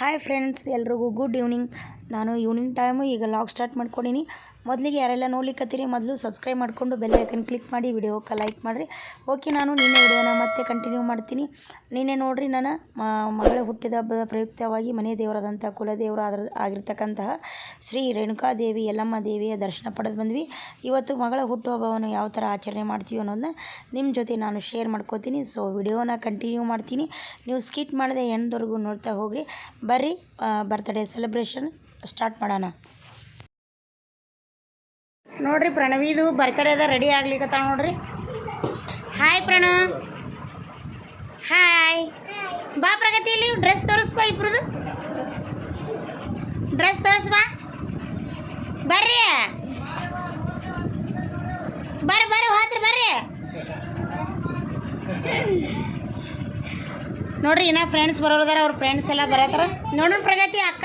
Hi friends ಎಲ್ರಿಗೂ good evening ನಾನು evening time ಈಗ ಲಾಗ್ ಸ್ಟಾರ್ಟ್ ಮಾಡ್ಕೊಂಡೀನಿ. ಮೊದಲಿಗೆ ಯಾರೆಲ್ಲ ನೋಡ್ಲಿಕ್ಕತ್ತೀರಿ ಮೊದಲು ಸಬ್ಸ್ಕ್ರೈಬ್ ಮಾಡಿಕೊಂಡು ಬೆಲ್ ಐಕನ್ ಕ್ಲಿಕ್ ಮಾಡಿ ವಿಡಿಯೋಕ್ಕೆ ಲೈಕ್ ಮಾಡಿರಿ. ಓಕೆ ನಾನು ನಿನ್ನೆ ವಿಡಿಯೋನ ಮತ್ತೆ ಕಂಟಿನ್ಯೂ ಮಾಡ್ತೀನಿ. ನಿನ್ನೆ ನೋಡ್ರಿ ನಾನು ಮಗಳ ಹುಟ್ಟಿದ ಹಬ್ಬದ ಪ್ರಯುಕ್ತವಾಗಿ ಮನೆ ದೇವರಾದಂಥ ಕುಲದೇವರು ಆದ್ರ, ಆಗಿರ್ತಕ್ಕಂತಹ ಶ್ರೀ ರೇಣುಕಾದೇವಿ ಯಲ್ಲಮ್ಮ ದೇವಿಯ ದರ್ಶನ ಪಡೆದು ಬಂದ್ವಿ. ಇವತ್ತು ಮಗಳ ಹುಟ್ಟುಹಬ್ಬವನ್ನು ಯಾವ ಥರ ಆಚರಣೆ ಮಾಡ್ತೀವಿ ಅನ್ನೋದನ್ನ ನಿಮ್ಮ ಜೊತೆ ನಾನು ಶೇರ್ ಮಾಡ್ಕೋತೀನಿ. ಸೊ ವಿಡಿಯೋನ ಕಂಟಿನ್ಯೂ ಮಾಡ್ತೀನಿ. ನೀವು ಸ್ಕಿಟ್ ಮಾಡದೆ ಎಂಡ್ವರೆಗೂ ನೋಡ್ತಾ ಹೋಗ್ರಿ. ಬರ್ರಿ ಬರ್ತ್ಡೇ ಸೆಲೆಬ್ರೇಷನ್ ಸ್ಟಾರ್ಟ್ ಮಾಡೋಣ. ನೋಡ್ರಿ ಪ್ರಣವಿದು ಬರ್ತಡೇದ ರೆಡಿ ಆಗ್ಲಿಕ್ಕ ನೋಡ್ರಿ. ಹಾಯ್ ಪ್ರಣವ್ ಹಾಯ್ ಬಾ ಪ್ರಗತಿ ಇಲ್ಲಿ ಡ್ರೆಸ್ ತೋರಿಸ್ಬಾ ಇಬ್ರದು. ಡ್ರೆಸ್ ತೋರಿಸ್ಬಾ. ಬರ್ರಿ. ಬರ್ರಿ ಬರ್ರಿ, ಹೋತ್ರಿ, ಬರ್ರಿ. ನೋಡ್ರಿ, ಇನ್ನ ಫ್ರೆಂಡ್ಸ್ ಬರೋದಾರ ಅವ್ರ ಫ್ರೆಂಡ್ಸ್ ಎಲ್ಲ ಬರತ್ತಾರ. ನೋಡ್ರಿ ಪ್ರಗತಿ ಅಕ್ಕ.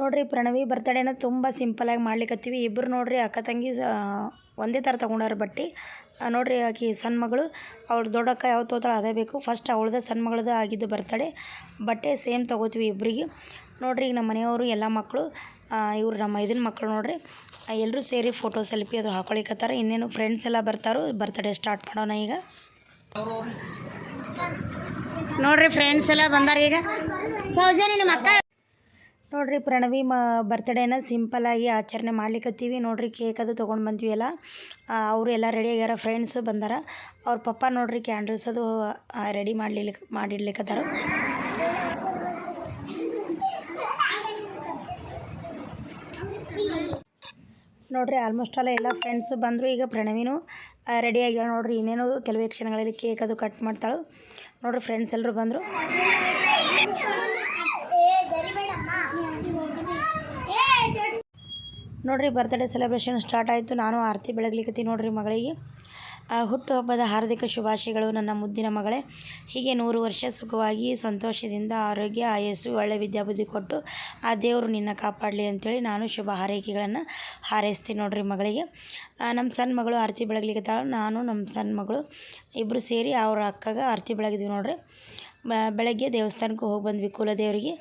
ನೋಡ್ರಿ, ಪ್ರಣವಿ ಬರ್ತಡೇನ ತುಂಬ ಸಿಂಪಲಾಗಿ ಮಾಡ್ಲಿಕ್ಕತ್ತೀವಿ ಇಬ್ಬರು ನೋಡ್ರಿ, ಅಕ್ಕ ತಂಗಿ ಒಂದೇ ಥರ ತಗೊಂಡಾರ ಬಟ್ಟೆ. ನೋಡ್ರಿ, ಆಕಿ ಸಣ್ಣ ಮಗಳು, ಅವ್ಳ ದೊಡ್ಡಕ್ಕ ಯಾವ ತೋತಾಳ ಅದೇ ಬೇಕು. ಫಸ್ಟ್ ಅವಳದ ಸಣ್ಣ ಆಗಿದ್ದು ಬರ್ತಡೆ ಬಟ್ಟೆ ಸೇಮ್ ತೊಗೋತೀವಿ ಇಬ್ಬರಿಗೆ ನೋಡ್ರಿ, ಈಗ ನಮ್ಮ ಮನೆಯವರು, ಎಲ್ಲ ಮಕ್ಕಳು ಇವ್ರು ನಮ್ಮ ಇದನ್ನ ಮಕ್ಕಳು ನೋಡ್ರಿ ಎಲ್ಲರೂ ಸೇರಿ ಫೋಟೋ ಸೆಲ್ಫಿ ಅದು ಹಾಕೊಳಿಕತ್ತಾರ. ಇನ್ನೇನು ಫ್ರೆಂಡ್ಸ್ ಎಲ್ಲ ಬರ್ತಾರೋ ಬರ್ತಡೇ ಸ್ಟಾರ್ಟ್ ಮಾಡೋಣ ಈಗ. ನೋಡ್ರಿ ಫ್ರೆಂಡ್ಸ್ ಎಲ್ಲ ಬಂದಾರ ಈಗ. ಸೌಜನ್ಯ ನಿಮ್ಮ ಅಕ್ಕ. ನೋಡ್ರಿ ಪ್ರಣವಿ ಮ ಬರ್ತ್ಡೇನ ಸಿಂಪಲಾಗಿ ಆಚರಣೆ ಮಾಡ್ಲಿಕ್ಕತ್ತೀವಿ ನೋಡ್ರಿ ಕೇಕ್ ಅದು ತೊಗೊಂಡು ಬಂದ್ವಿ ಎಲ್ಲ. ಅವರು ಎಲ್ಲ ರೆಡಿ ಆಗ್ಯಾರ ಫ್ರೆಂಡ್ಸು ಬಂದಾರ. ಅವ್ರ ಪಪ್ಪ ನೋಡ್ರಿ ಕ್ಯಾಂಡಲ್ಸ್ ಅದು ರೆಡಿ ಮಾಡ್ಲಿಕ್ಕೆ ಮಾಡಿಡ್ಲಿಕ್ಕತ್ತಾರ ನೋಡ್ರಿ ಆಲ್ಮೋಸ್ಟ್ ಅಲ್ಲ ಎಲ್ಲ ಫ್ರೆಂಡ್ಸು ಬಂದರು ಈಗ ಪ್ರಣವಿನೂ ರೆಡಿ ಆಗ್ಯಾಳ ನೋಡ್ರಿ. ಇನ್ನೇನು ಕೆಲವೇ ಕ್ಷಣಗಳಲ್ಲಿ ಕೇಕ್ ಅದು ಕಟ್ ಮಾಡ್ತಾಳು. ನೋಡ್ರಿ ಫ್ರೆಂಡ್ಸ್ ಎಲ್ಲರೂ ಬಂದರು. ನೋಡ್ರಿ ಬರ್ತ್ಡೇ ಸೆಲೆಬ್ರೇಷನ್ ಸ್ಟಾರ್ಟ್ ಆಯಿತು. ನಾನು ಆರತಿ ಬೆಳಗ್ಲಿಕ್ಕತ್ತೀನಿ ನೋಡ್ರಿ ಮಗಳಿಗೆ. ಹುಟ್ಟುಹಬ್ಬದ ಹಾರ್ದಿಕ ಶುಭಾಶಯಗಳು ನನ್ನ ಮುದ್ದಿನ ಮಗಳೇ. ಹೀಗೆ ನೂರು ವರ್ಷ ಸುಖವಾಗಿ, ಸಂತೋಷದಿಂದ ಆರೋಗ್ಯ, ಆಯಸ್ಸು, ಒಳ್ಳೆ ವಿದ್ಯಾಬುದ್ಧಿ ಕೊಟ್ಟು ಆ ದೇವರು ನಿನ್ನ ಕಾಪಾಡಲಿ ಅಂತೇಳಿ ನಾನು ಶುಭ ಹಾರೈಕೆಗಳನ್ನು ಹಾರೈಸ್ತೀನಿ ನೋಡ್ರಿ ಮಗಳಿಗೆ. ನಮ್ಮ ಸಣ್ಣ ಮಗಳು ಆರತಿ ತಾಳು, ನಾನು ನಮ್ಮ ಸಣ್ಣ ಮಗಳು ಇಬ್ಬರು ಸೇರಿ ಅವ್ರ ಅಕ್ಕಗೆ ಆರತಿ ಬೆಳಗಿದ್ವಿ ನೋಡ್ರಿ. ಬೆಳಗ್ಗೆ ದೇವಸ್ಥಾನಕ್ಕೆ ಹೋಗಿ ಬಂದ್ವಿ ಕುಲದೇವರಿಗೆ.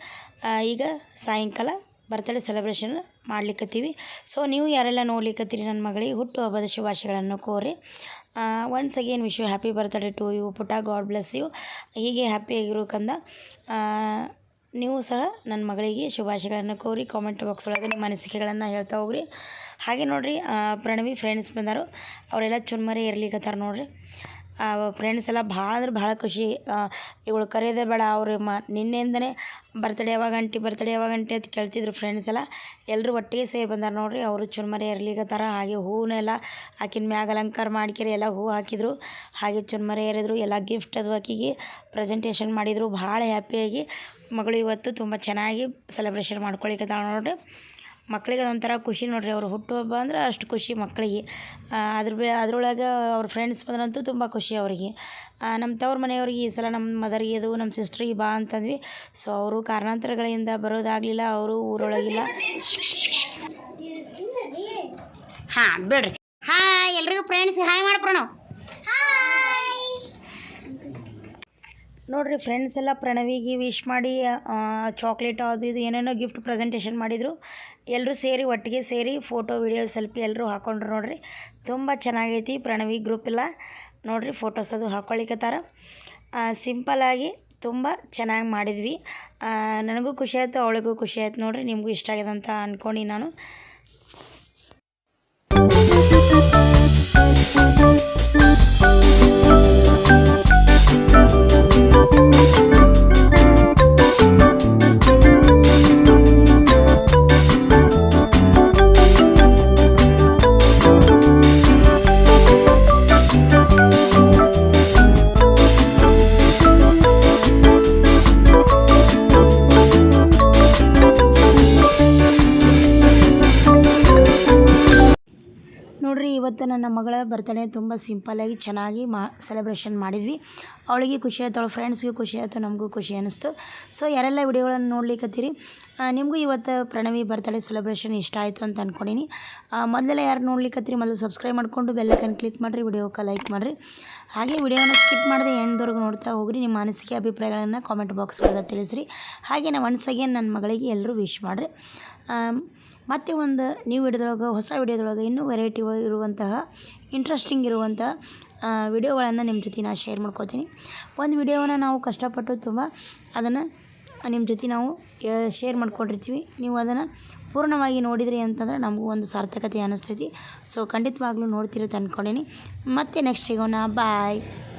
ಈಗ ಸಾಯಂಕಾಲ ಬರ್ತ್ಡೇ ಸೆಲೆಬ್ರೇಷನ್ ಮಾಡ್ಲಿಕ್ಕತ್ತೀವಿ ಸೊ ನೀವು ಯಾರೆಲ್ಲ ನೋಡ್ಲಿಕ್ಕತ್ತೀರಿ ನನ್ನ ಮಗಳಿಗೆ ಹುಟ್ಟು ಹಬ್ಬದ ಶುಭಾಶಯಗಳನ್ನು ಕೋರಿ. Once again wish you happy birthday to you ಪುಟ ಗಾಡ್ ಬ್ಲೆಸ್ ಯು ಹೀಗೆ ಹ್ಯಾಪಿಯಾಗಿರೋ ಕಂದ ನೀವು ಸಹ ನನ್ನ ಮಗಳಿಗೆ ಶುಭಾಶಯಗಳನ್ನು ಕೋರಿ ಕಾಮೆಂಟ್ ಬಾಕ್ಸ್ ಒಳಗೆ ನಿಮ್ಮ ಅನಿಸಿಕೆಗಳನ್ನು ಹೇಳ್ತಾ ಹೋಗ್ರಿ. ಹಾಗೆ ನೋಡಿರಿ ಪ್ರಣವಿ ಫ್ರೆಂಡ್ಸ್ ಬಂದರು. ಅವರೆಲ್ಲ ಚುನ್ಮರಿ ಇರ್ಲಿಕ್ಕತ್ತಾರ ನೋಡ್ರಿ. ಫ್ರೆಂಡ್ಸ್ ಎಲ್ಲ ಭಾಳ ಅಂದ್ರೆ ಭಾಳ ಖುಷಿ. ಇವಳು ಕರೆಯೋದೇ ಬೇಡ, ಅವರು ಮ, ನಿನ್ನೆಯಿಂದನೇ ಬರ್ತಡೇ ಯಾವಾಗ ಅಂಟಿ ಬರ್ತಡೇ ಯಾವಾಗ ಅಂಟಿ ಅಂತ ಕೇಳ್ತಿದ್ರು ಫ್ರೆಂಡ್ಸ್ ಎಲ್ಲ. ಎಲ್ಲರೂ ಒಟ್ಟಿಗೆ ಸೇರಿ ಬಂದಾರ ನೋಡ್ರಿ, ಅವರು ಚುನ್ಮರಿ ಇರ್ಲಿಕತ್ತಾರ, ಹಾಗೆ ಹೂವನ್ನೆಲ್ಲ ಆಕಿನ ಮ್ಯಾಗ ಅಲಂಕಾರ ಮಾಡ್ಕಿರಿ, ಎಲ್ಲ ಹೂ ಹಾಕಿದ್ರು. ಹಾಗೆ ಚುನ್ಮರಿ ಏರಿದ್ರು, ಎಲ್ಲ ಗಿಫ್ಟ್ ಅದು ಆಕಿಗೆ ಪ್ರೆಸೆಂಟೇಷನ್ ಮಾಡಿದರು, ಭಾಳ ಹ್ಯಾಪಿಯಾಗಿ ಮಗಳು ಇವತ್ತು ತುಂಬ ಚೆನ್ನಾಗಿ ಸೆಲೆಬ್ರೇಷನ್ ಮಾಡ್ಕೊಳಿಕತ್ತಾಳ ನೋಡ್ರಿ. ಮಕ್ಕಳಿಗೆ ಅದೊಂಥರ ಖುಷಿ ನೋಡ್ರಿ, ಅವ್ರು ಹುಟ್ಟುಹಬ್ಬ ಅಂದ್ರೆ ಅಷ್ಟು ಖುಷಿ ಮಕ್ಕಳಿಗೆ ಅದ್ರ ಬೇ, ಅದ್ರೊಳಗೆ ಅವ್ರ ಫ್ರೆಂಡ್ಸ್ ಬಂದ್ರಂತೂ ತುಂಬ ಖುಷಿ ಅವರಿಗೆ. ನಮ್ಮ ತವ್ರ ಮನೆಯವ್ರಿಗೆ ಈ ಸಲ ನಮ್ಮ ಮದರಿಗೆ ಅದು ನಮ್ಮ ಸಿಸ್ಟ್ರಿಗೆ ಬಾ ಅಂತಂದ್ವಿ. ಸೊ ಅವರು ಕಾರಣಾಂತರಗಳಿಂದ ಬರೋದಾಗಲಿಲ್ಲ, ಅವರು ಊರೊಳಗಿಲ್ಲ. ಹಾಂ, ಬಿಡ್ರಿ. ಹಾಂ ಎಲ್ರಿಗೂ ಫ್ರೆಂಡ್ಸ್ ಹಾಯ್ ಮಾಡಿ ನೋಡ್ರಿ ಫ್ರೆಂಡ್ಸ್ ಎಲ್ಲ ಪ್ರಣವಿಗೆ ವಿಶ್ ಮಾಡಿ ಚಾಕ್ಲೇಟ್ ಅದು ಇದು ಏನೇನೋ ಗಿಫ್ಟ್ ಪ್ರೆಸೆಂಟೇಷನ್ ಮಾಡಿದರು. ಎಲ್ಲರೂ ಸೇರಿ, ಒಟ್ಟಿಗೆ ಸೇರಿ ಫೋಟೋ ವಿಡಿಯೋ ಸೆಲ್ಫಿ ಎಲ್ಲರೂ ಹಾಕೊಂಡ್ರು ನೋಡ್ರಿ. ತುಂಬ ಚೆನ್ನಾಗೈತಿ ಪ್ರಣವಿ ಗ್ರೂಪ್ ಎಲ್ಲ. ನೋಡಿರಿ ಫೋಟೋಸ್ ಅದು ಹಾಕ್ಕೊಳಿಕತ್ತಾರ ಸಿಂಪಲಾಗಿ ತುಂಬ ಚೆನ್ನಾಗಿ ಮಾಡಿದ್ವಿ. ನನಗೂ ಖುಷಿ ಆಯಿತು, ಅವಳಿಗೂ ಖುಷಿ ಆಯ್ತು ನೋಡಿರಿ. ನಿಮಗೂ ಇಷ್ಟ ಆಗಿದೆ ಅಂತ ಅಂದ್ಕೊಂಡು ನಾನು. ನೋಡ್ರಿ ಇವತ್ತು ನನ್ನ ಮಗಳ ಬರ್ತಡೇ ತುಂಬ ಸಿಂಪಲ್ಲಾಗಿ ಚೆನ್ನಾಗಿ ಮಾ ಸೆಲೆಬ್ರೇಷನ್ ಮಾಡಿದ್ವಿ. ಅವಳಿಗೆ ಖುಷಿ ಆಯ್ತು, ಅವಳ ಫ್ರೆಂಡ್ಸ್ಗೂ ಖುಷಿ ಆಯಿತು, ನಮಗೂ ಖುಷಿ ಅನ್ನಿಸ್ತು ಸೊ ಯಾರೆಲ್ಲ ವಿಡಿಯೋಗಳನ್ನು ನೋಡ್ಲಿಕ್ಕತ್ತೀರಿ ನಿಮಗೂ ಇವತ್ತು ಪ್ರಣವಿ ಬರ್ತಡೇ ಸೆಲೆಬ್ರೇಷನ್ ಇಷ್ಟ ಆಯಿತು ಅಂತ ಅಂದ್ಕೊಂಡೀನಿ ಮೊದಲೆಲ್ಲ ಯಾರು ನೋಡ್ಲಿಕ್ಕತ್ತೀರಿ ಮೊದಲು ಸಬ್ಸ್ಕ್ರೈಬ್ ಮಾಡಿಕೊಂಡು ಬೆಲ್ಲೈಕನ್ ಕ್ಲಿಕ್ ಮಾಡಿರಿ ವಿಡಿಯೋಕ್ಕೆ ಲೈಕ್ ಮಾಡಿರಿ. ಹಾಗೆ ವಿಡಿಯೋನ ಸ್ಕಿಪ್ ಮಾಡಿದೆ ಎಂಡ್ವರೆಗೂ ನೋಡ್ತಾ ಹೋಗ್ರಿ, ನಿಮ್ಮ ಅನಿಸಿಕೆ, ಅಭಿಪ್ರಾಯಗಳನ್ನು ಕಾಮೆಂಟ್ ಬಾಕ್ಸ್ ಒಳಗೆ ತಿಳಿಸ್ರಿ. ಹಾಗೆ ನಾನು ಒನ್ಸ್ ಅಗೇನ್ ನನ್ನ ಮಗಳಿಗೆ ಎಲ್ಲರೂ ವಿಶ್ ಮಾಡಿರಿ. ಮತ್ತೆ ಒಂದು ನ್ಯೂ ವಿಡಿಯೋದೊಳಗೆ ಹೊಸ ವಿಡಿಯೋದೊಳಗೆ ಇನ್ನೂ ವೆರೈಟಿ ಇರುವಂತಹ ಇಂಟ್ರೆಸ್ಟಿಂಗ್ ಇರುವಂಥ ವಿಡಿಯೋಗಳನ್ನು ನಿಮ್ಮ ಜೊತೆ ನಾನು ಶೇರ್ ಮಾಡ್ಕೋತೀನಿ. ಒಂದು ವಿಡಿಯೋವನ್ನು ನಾವು ಕಷ್ಟಪಟ್ಟು ತುಂಬ ಅದನ್ನು ನಿಮ್ಮ ಜೊತೆ ನಾವು ಶೇರ್ ಮಾಡ್ಕೊಂಡಿರ್ತೀವಿ. ನೀವು ಅದನ್ನು ಪೂರ್ಣವಾಗಿ ನೋಡಿದ್ರಿ ಅಂತಂದ್ರೆ ನಮಗೂ ಒಂದು ಸಾರ್ಥಕತೆ ಅನ್ನಿಸ್ತೈತಿ ಸೊ ಖಂಡಿತವಾಗ್ಲೂ ನೋಡ್ತಿರತ್ತೆ ಅಂದ್ಕೊಂಡೀನಿ ಮತ್ತೆ ನೆಕ್ಸ್ಟ್ ಸಿಗೋಣ. ಬಾಯ್